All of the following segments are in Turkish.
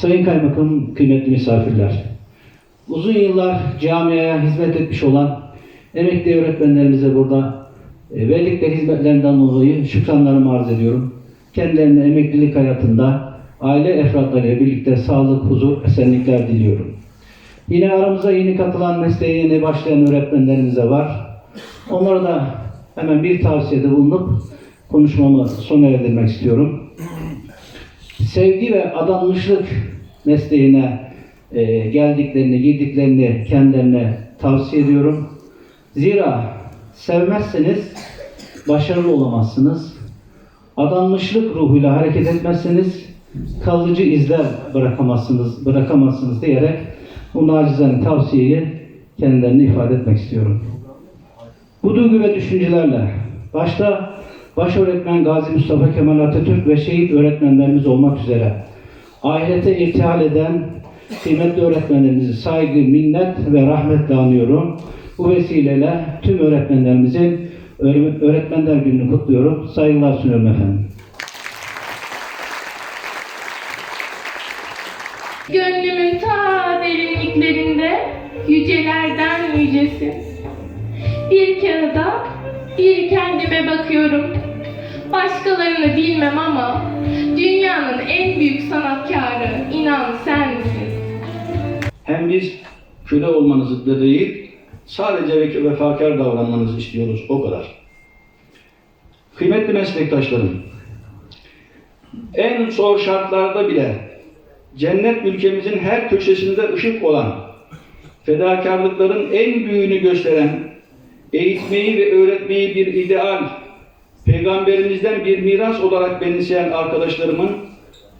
Sayın Kaymakam, kıymetli misafirler. Uzun yıllar camiaya hizmet etmiş olan emekli öğretmenlerimize burada e, verdikleri hizmetlerinden dolayı şükranlarımı arz ediyorum. Kendilerine emeklilik hayatında aile efratlarıyla birlikte sağlık, huzur, esenlikler diliyorum. Yine aramıza yeni katılan mesleğe yeni başlayan öğretmenlerimize var. Onlara da hemen bir tavsiyede bulunup konuşmamı sona erdirmek istiyorum. Sevgi ve adanmışlık mesleğine e, geldiklerini, girdiklerini kendilerine tavsiye ediyorum. Zira sevmezseniz başarılı olamazsınız. Adanmışlık ruhuyla hareket etmezseniz kalıcı izler bırakamazsınız, bırakamazsınız diyerek bu nacizane tavsiyeyi kendilerine ifade etmek istiyorum. Bu duygu ve düşüncelerle başta baş öğretmen Gazi Mustafa Kemal Atatürk ve şehit öğretmenlerimiz olmak üzere ahirete irtihal eden kıymetli öğretmenlerimizi saygı, minnet ve rahmetle anıyorum. Bu vesileyle tüm öğretmenlerimizin Öğre- Öğretmenler Günü'nü kutluyorum. Saygılar sunuyorum efendim. Gönlümün ta derinliklerinde yücelerden yücesin. Bir kağıda bir kendime bakıyorum. Başkalarını bilmem ama büyük sanatkarı inan sensin. Hem biz köle olmanızı da değil, sadece ve- vefakar davranmanızı istiyoruz, o kadar. Kıymetli meslektaşlarım, en zor şartlarda bile cennet ülkemizin her köşesinde ışık olan, fedakarlıkların en büyüğünü gösteren, eğitmeyi ve öğretmeyi bir ideal, peygamberimizden bir miras olarak benimseyen arkadaşlarımın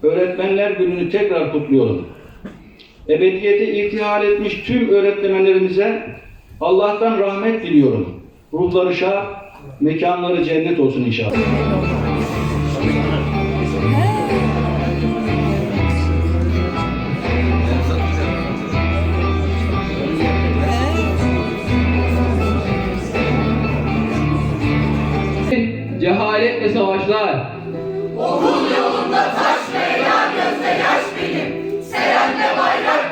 Öğretmenler Günü'nü tekrar kutluyorum ebediyete irtihal etmiş tüm öğretmenlerimize Allah'tan rahmet diliyorum. Ruhları şad, mekanları cennet olsun inşallah. Cehaletle savaşlar. Okul yolunda taş leyla gözde yaş benim. Serende bayrak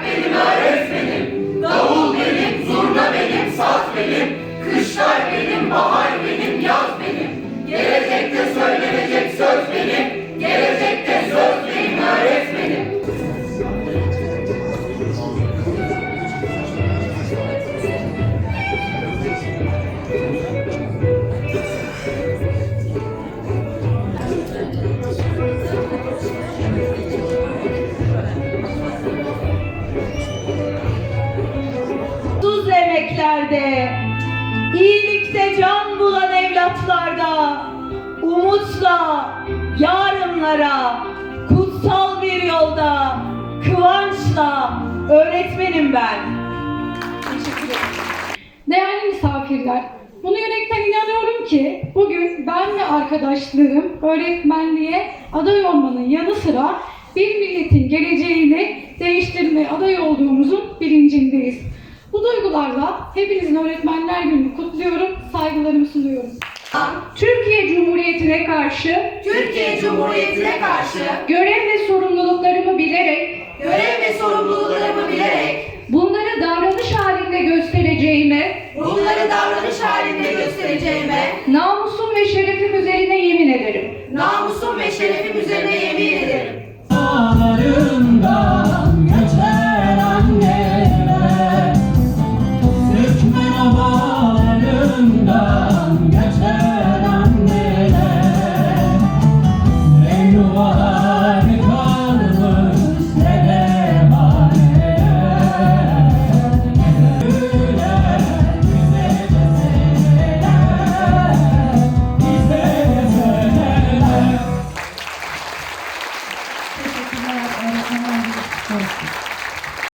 emeklerde, iyilikte can bulan evlatlarda, umutla, yarınlara, kutsal bir yolda, kıvançla öğretmenim ben. Teşekkür ederim. Değerli misafirler, bunu yürekten inanıyorum ki bugün ben ve arkadaşlarım öğretmenliğe aday olmanın yanı sıra bir milletin geleceğini değiştirmeye aday olduğumuzun bilincindeyiz. Bu duygularla hepinizin Öğretmenler Günü'nü kutluyorum, saygılarımı sunuyorum. Türkiye Cumhuriyeti'ne karşı Türkiye Cumhuriyeti'ne karşı görev ve sorumluluklarımı bilerek görev ve sorumluluklarımı bilerek bunları davranış halinde göstereceğime, bunları davranış halinde göstereceğime